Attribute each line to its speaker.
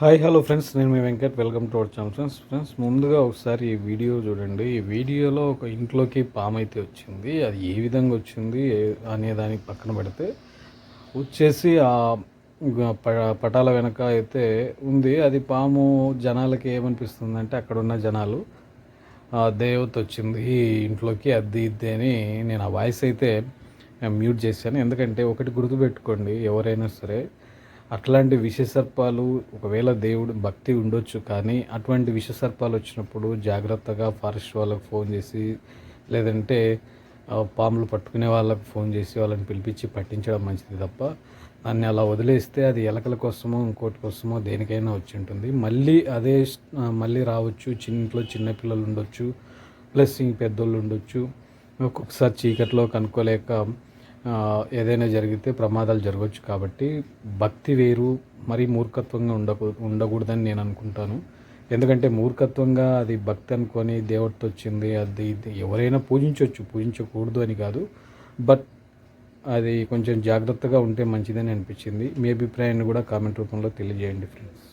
Speaker 1: Hi hello friends నేను మీ Venkat. Welcome to our channel friends friends ముందుగా ఒకసారి ఈ వీడియో చూడండి. ఈ వీడియోలో ఒక ఇంట్లోకి పాము అయితే వచ్చింది. అది ఏ విధంగా వచ్చింది? అనే దానికి పక్కన పెడితే వచ్చేసి ఆ ప- పటాల వెనక అయితే ఉంది. అది పాము జనాలకి ఏమనిపిస్తుంది అంటే అక్కడ ఉన్న జనాలు ఆ దేవత వచ్చింది ఈ ఇంట్లోకి. అద్ది ఇద్ది అని నేను ఆ వాయిస్ అయితే మ్యూట్ చేశాను. ఎందుకంటే ఒకటి గుర్తుపెట్టుకోండి ఎవరైనా సరే అట్లాంటి విషసర్పాలు ఒకవేళ దేవుడు భక్తి ఉండొచ్చు కానీ అటువంటి విషసర్పాలు వచ్చినప్పుడు జాగ్రత్తగా ఫారెస్ట్ వాళ్ళకు ఫోన్ చేసి లేదంటే పాములు పట్టుకునే వాళ్ళకి ఫోన్ చేసి వాళ్ళని పిలిపించి పట్టించడం మంచిది తప్ప దాన్ని అలా వదిలేస్తే అది ఎలకల కోసమో ఇంకోటి కోసమో దేనికైనా వచ్చి ఉంటుంది. మళ్ళీ అదే మళ్ళీ రావచ్చు చిన్న ఇంట్లో చిన్నపిల్లలు ఉండొచ్చు ప్లస్ ఇంక పెద్దోళ్ళు ఉండొచ్చు. ఒక్కొక్కసారి చీకట్లో కనుక్కోలేక ఏదైనా జరిగితే ప్రమాదాలు జరగవచ్చు కాబట్టి భక్తి వేరు మరీ మూర్ఖత్వంగా ఉండకూ ఉండకూడదని నేను అనుకుంటాను. ఎందుకంటే మూర్ఖత్వంగా అది భక్తి అనుకొని దేవుడితో వచ్చింది అది ఇది ఎవరైనా పూజించవచ్చు పూజించకూడదు అని కాదు. బట్ అది కొంచెం జాగ్రత్తగా ఉంటే మంచిదని అనిపించింది. మీ అభిప్రాయాన్ని కూడా కామెంట్ రూపంలో తెలియజేయండి ఫ్రెండ్స్.